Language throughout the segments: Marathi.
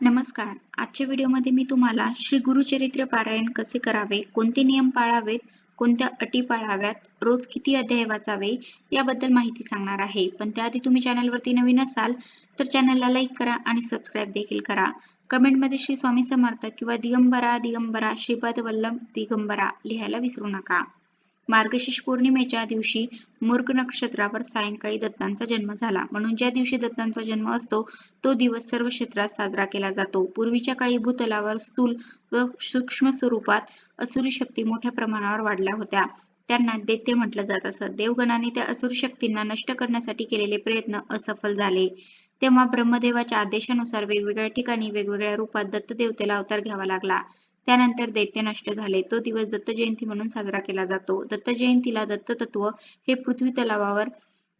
नमस्कार. आजच्या व्हिडिओमध्ये मी तुम्हाला श्री गुरुचरित्र पारायण कसे करावे कोणते नियम पाळावेत कोणत्या अटी पाळाव्यात रोज किती अध्याय वाचावे याबद्दल माहिती सांगणार आहे. पण त्याआधी तुम्ही चॅनलवरती नवीन असाल तर चॅनलला लाईक करा आणि सबस्क्राईब देखील करा. कमेंटमध्ये श्री स्वामी समर्थ किंवा दिगंबरा दिगंबरा श्रीपाद वल्लभ दिगंबरा लिहायला विसरू नका. मार्गशीर्ष पौर्णिमेच्या दिवशी मूर्ख नक्षत्रावर सायंकाळी दत्तांचा जन्म झाला. म्हणून ज्या दिवशी दत्तांचा जन्म असतो तो दिवस सर्व क्षेत्रात साजरा केला जातो. पूर्वीच्या काळी भूतलावर स्थूल व सूक्ष्म स्वरूपात असुरी शक्ती मोठ्या प्रमाणावर वाढल्या होत्या. त्यांना दैत्य म्हटलं जात असत. देवगणाने त्या असुर शक्तींना नष्ट करण्यासाठी केलेले प्रयत्न असफल झाले. तेव्हा ब्रह्मदेवाच्या आदेशानुसार वेगवेगळ्या ठिकाणी वेगवेगळ्या रूपात दत्त देवतेला अवतार घ्यावा लागला. त्यानंतर दैत्य नष्ट झाले. तो दिवस दत्त जयंती म्हणून साजरा केला जातो. दत्त जयंतीला दत्त तत्व हे पृथ्वी तलावावर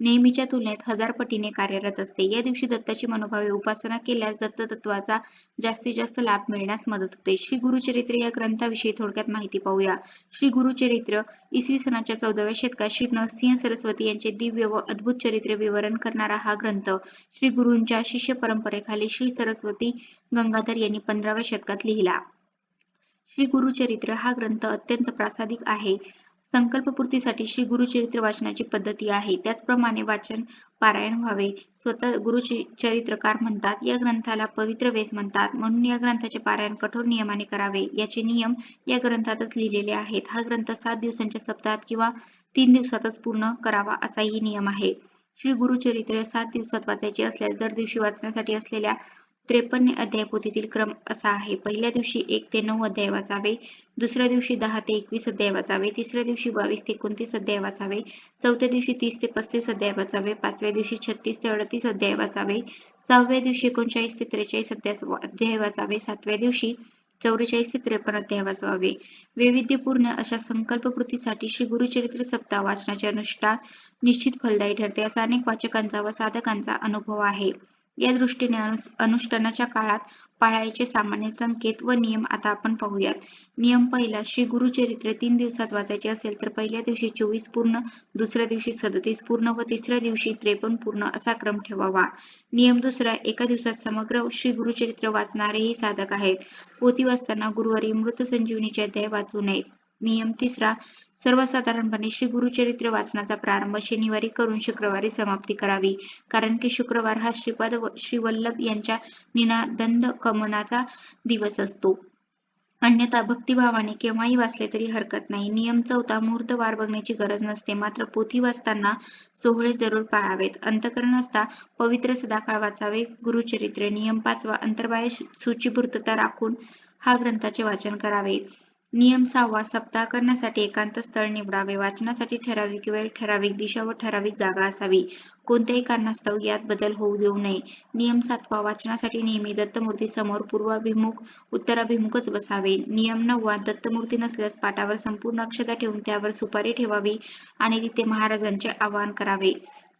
नेहमीच्या तुलनेत हजार पटीने कार्यरत असते. या दिवशी दत्ताची मनोभावे उपासना केल्यास दत्त तत्वाचा जास्तीत जास्त लाभ मिळण्यास मदत होते. श्री गुरुचरित्र या ग्रंथाविषयी थोडक्यात माहिती पाहूया. श्री गुरुचरित्र इसवी सनाच्या चौदाव्या शतकात श्री नरसिंह सरस्वती यांचे दिव्य व अद्भुत चरित्र विवरण करणारा हा ग्रंथ श्री गुरूंच्या शिष्य परंपरेखाली श्री सरस्वती गंगाधर यांनी पंधराव्या शतकात लिहिला. श्री गुरुचरित्र हा ग्रंथ अत्यंत प्रासादिक आहे. संकल्पपूर्तीसाठी श्री गुरुचरित्र वाचनाची पद्धती आहे. त्याचप्रमाणे वाचन पारायण व्हावे. स्वतः गुरुचरित्रकार म्हणतात या ग्रंथाला पवित्र वेस म्हणतात. म्हणून या ग्रंथाचे पारायण कठोर नियमाने करावे. याचे नियम या ग्रंथातच लिहिलेले आहेत. हा ग्रंथ सात दिवसांच्या सप्ताहात किंवा तीन दिवसातच पूर्ण करावा असाही नियम आहे. श्री गुरुचरित्र सात दिवसात वाचायचे असल्यास दर दिवशी वाचण्यासाठी असलेल्या त्रेपन्न अध्याय पोथीतील क्रम असा आहे. पहिल्या दिवशी एक ते नऊ अध्याय वाचावे दुसऱ्या दिवशी दहा ते एकवीस अध्याय वाचावे तिसऱ्या दिवशी बावीस ते एकोणतीस अध्याय वाचावे चौथ्या दिवशी तीस ते पस्तीस अध्याय वाचावे पाचव्या दिवशी छत्तीस ते अडतीस अध्याय वाचावे सहाव्या दिवशी एकोणचाळीस ते त्रेचाळीस अध्याय वाचावे सातव्या दिवशी चौवेचाळीस ते त्रेपन्न अध्याय वाचावे वैविध्यपूर्ण अशा संकल्पपूर्तीसाठी श्री गुरुचरित्र सप्ताह वाचनाचे अनुष्ठान निश्चित फलदायी ठरते. असा अनेक वाचकांचा व साधकांचा अनुभव आहे. या दृष्टीने अनुष्ठानाच्या काळात पाळायचे सामान्य संकेत व नियम आता आपण पाहूयात. नियम पहिला श्री गुरुचरित्र तीन दिवसात वाचायचे असेल तर पहिल्या दिवशी चोवीस पूर्ण दुसऱ्या दिवशी सदतीस पूर्ण व तिसऱ्या दिवशी त्रेपन्न पूर्ण असा क्रम ठेवावा. नियम दुसरा एका दिवसात समग्र श्री गुरुचरित्र वाचणारेही साधक आहेत. पोथी वाचताना गुरुवारी मृत संजीवनीचे अध्याय वाचू नयेत. नियम तिसरा सर्वसाधारणपणे श्री गुरुचरित्र वाचनाचा प्रारंभ शनिवारी करून शुक्रवारी समाप्ती करावी. कारण की शुक्रवार हा श्रीपाद श्री वल्लभ यांच्या निनादंद कमनाचा दिवस असतो. अन्यथा भक्तिभावाने केव्हाही वाचले तरी हरकत नाही. नियम चौथा मुहूर्त वार बघण्याची गरज नसते. मात्र पोथी वाचताना सोहळे जरूर पाळावेत. अंतकरण असता पवित्र सदाकाळ वाचावे. गुरुचरित्र नियम पाचवा अंतर्बाह्य सूचीपूर्तता राखून हा ग्रंथाचे वाचन करावे. नियम सहावा सप्ताह करण्यासाठी एकांत स्थळ निवडावे. वाचनासाठी ठराविक वेळ ठराविक दिशा व ठराविक जागा असावी. कोणत्याही कारणास्तव यात बदल होऊ देऊ नये. नियम सातवा वाचनासाठी नेहमी दत्तमूर्ती समोर पूर्वाभिमुख उत्तराभिमुखच बसावे. नियम नववा दत्तमूर्ती नसल्यास पाटावर संपूर्ण अक्षता ठेवून त्यावर सुपारी ठेवावी आणि तिथे महाराजांचे आवाहन करावे.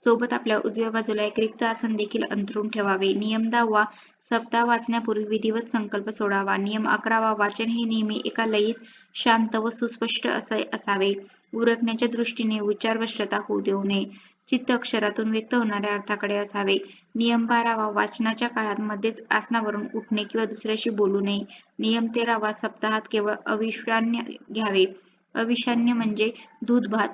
सोबत आपल्या उजव्या बाजूला एक रिक्त आसन देखील अंतरून ठेवावे. नियम दहावा सप्ताह वाचण्यापूर्वी विधिवत संकल्प सोडावा. नियम अकरावा वाचन हे नेहमी एका लयीत शांत व सुस्पष्ट असे असावे. उरकण्याच्या दृष्टीने उच्चारवश्रता होऊ देऊ नये. चित्त अक्षरातून व्यक्त होणाऱ्या अर्थाकडे असावे. नियम बारावा वाचनाच्या काळात मध्येच आसनावरून उठणे किंवा दुसऱ्याशी बोलू नये. नियम तेरावा सप्ताहात केवळ अविश्रान्य घ्यावे. अविषान्य म्हणजे दूध भात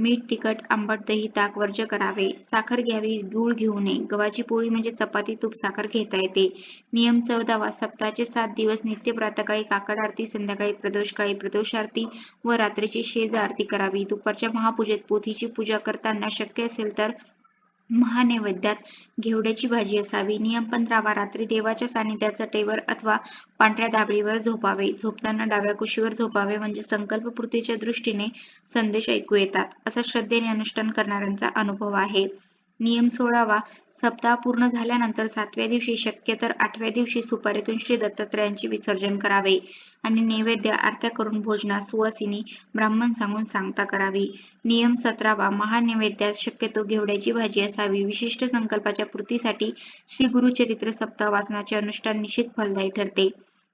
मीठ तिखट आंबट दही ताक वर्ज करावे. साखर घ्यावी गूळ घेऊ नये. गव्हाची पोळी म्हणजे चपाती तूप साखर घेता येते. नियम चौदावा. सप्ताहाचे सात दिवस नित्य प्रातकाळी काकड आरती संध्याकाळी प्रदोषकाळी प्रदोष आरती व रात्रीची शेज आरती करावी. दुपारच्या महापूजेत पोथीची पूजा करताना शक्य असेल तर महानैवेद्यात घेवड्याची भाजी असावी नियम पंधरावा रात्री देवाच्या सानिध्यात चटईवर अथवा पांढऱ्या दाबळीवर झोपावे. झोपताना डाव्या कुशीवर झोपावे म्हणजे संकल्पपूर्तीच्या दृष्टीने संदेश ऐकू येतात. असा श्रद्धेने अनुष्ठान करणाऱ्यांचा अनुभव आहे. नियम सोळावा सप्ताह पूर्ण झाल्यानंतर सातव्या दिवशी शक्य तर आठव्या दिवशी सुपारीतून श्री दत्तात्रयांचे विसर्जन करावे आणि नैवेद्य आरत्या करून भोजनात सुवासिनी ब्राह्मण सांगून सांगता करावी. नियम सतरावा. महानैवेद्यात शक्यतो घेवड्याची भाजी असावी. विशिष्ट संकल्पाच्या पूर्तीसाठी श्री गुरुचरित्र सप्ताह वाचनाचे अनुष्ठान निश्चित फलदायी ठरते.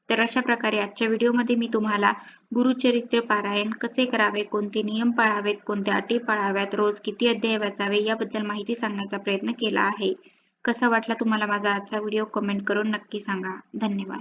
तर अशा प्रकारे आजच्या व्हिडिओमध्ये मी तुम्हाला गुरुचरित्र पारायण कसे करावे कोणते नियम पाळावेत कोणत्या अटी पाळाव्यात रोज किती अध्याय वाचावे याबद्दल माहिती सांगण्याचा प्रयत्न केला आहे. कसा वाटला तुम्हाला माझा आजचा व्हिडिओ कमेंट करून नक्की सांगा. धन्यवाद.